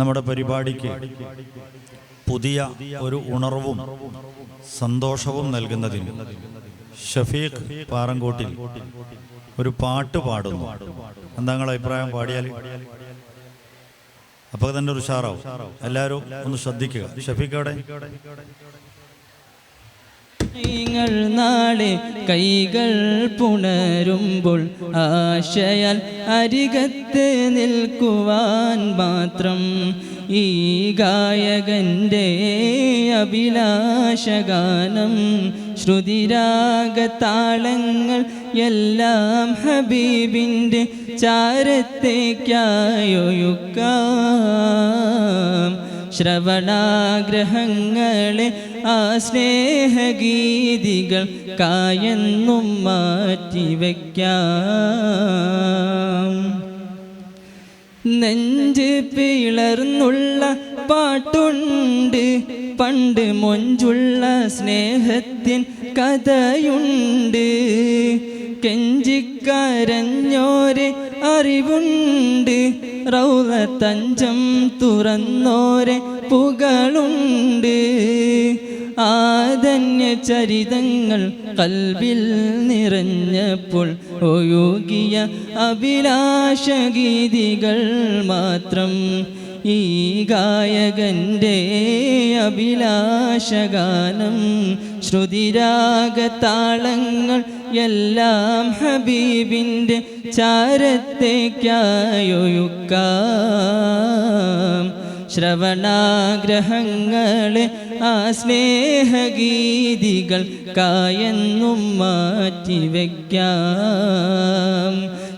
നമ്മുടെ പരിപാടിക്ക് പുതിയ ഒരു ഉണർവും സന്തോഷവും നൽകുന്നതിന് ഷഫീഖ് പാറങ്കോട്ടിൽ ഒരു പാട്ട് പാടുന്നു. എന്താ അഭിപ്രായം പാടിയാൽ അപ്പോൾ തന്നെ ഒരു ഉഷാറാവും. എല്ലാവരും ഒന്ന് ശ്രദ്ധിക്കുക. ഷഫീഖ് അവിടെ നിങ്ങൾ നാളെ കൈകൾ പുണരുമ്പോൾ ആശയാൽ അരികത്ത് നിൽക്കുവാൻ മാത്രം ഈ ഗായകന്റെ അഭിലാഷഗാനം ശ്രുതിരാഗതാളങ്ങൾ എല്ലാം ഹബീബിന്റെ ചാരത്തേക്കായൊയുക്കാം ശ്രവണാഗ്രഹങ്ങളെ ആ സ്നേഹഗീതികൾ കായെന്നും മാറ്റിവെക്കാം. നെഞ്ച് പിളർന്നുള്ള പാട്ടുണ്ട്. പണ്ട് മൊഞ്ചുള്ള സ്നേഹത്തിൻ കഥയുണ്ട്. കെഞ്ചിക്കരഞ്ഞോരെ അറിവുണ്ട്. റൗല തഞ്ചം തുറന്നോരെ പുകളുണ്ട്. ആദന്യ ചരിതങ്ങൾ കൽബിൽ നിറഞ്ഞപ്പോൾ ഒഴുകിയ അഭിലാഷഗീതികൾ മാത്രം ഈ ഗായകന്റെ അഭിലാഷഗാനം ശ്രുതിരാഗതാളങ്ങൾ എല്ലാം ഹബീബിന്റെ ചാരത്തേക്കായൊഴുക്കാം. ശ്രവണാഗ്രഹങ്ങളെ ആ സ്നേഹഗീതികൾ കായെന്നും മാറ്റിവെക്കാം.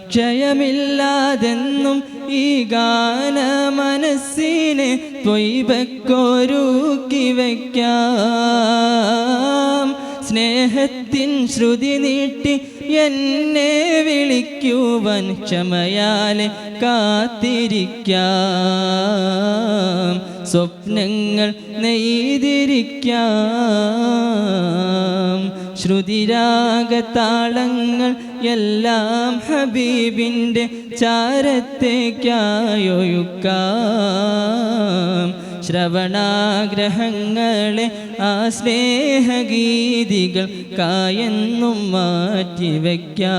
ക്ഷയമില്ലാതെന്നും ഈ ഗാന മനസ്സിനെ തൊയ്വക്കൊരുക്കി വയ്ക്കാം സ്നേഹത്തിൻ ശ്രുതി നീട്ടി എന്നെ വിളിക്കുവൻ ക്ഷമയാലെ കാത്തിരിക്കാം. സ്വപ്നങ്ങൾ നെയ്തിരിക്കാം. ശ്രുതിരാഗതാളങ്ങൾ എല്ലാം ഹബീബിന്റെ ചാരത്തേക്കായൊഴുക്കാം. ശ്രവണാഗ്രഹങ്ങളെ ആ സ്നേഹഗീതികൾ കായെന്നും മാറ്റിവെക്കാം.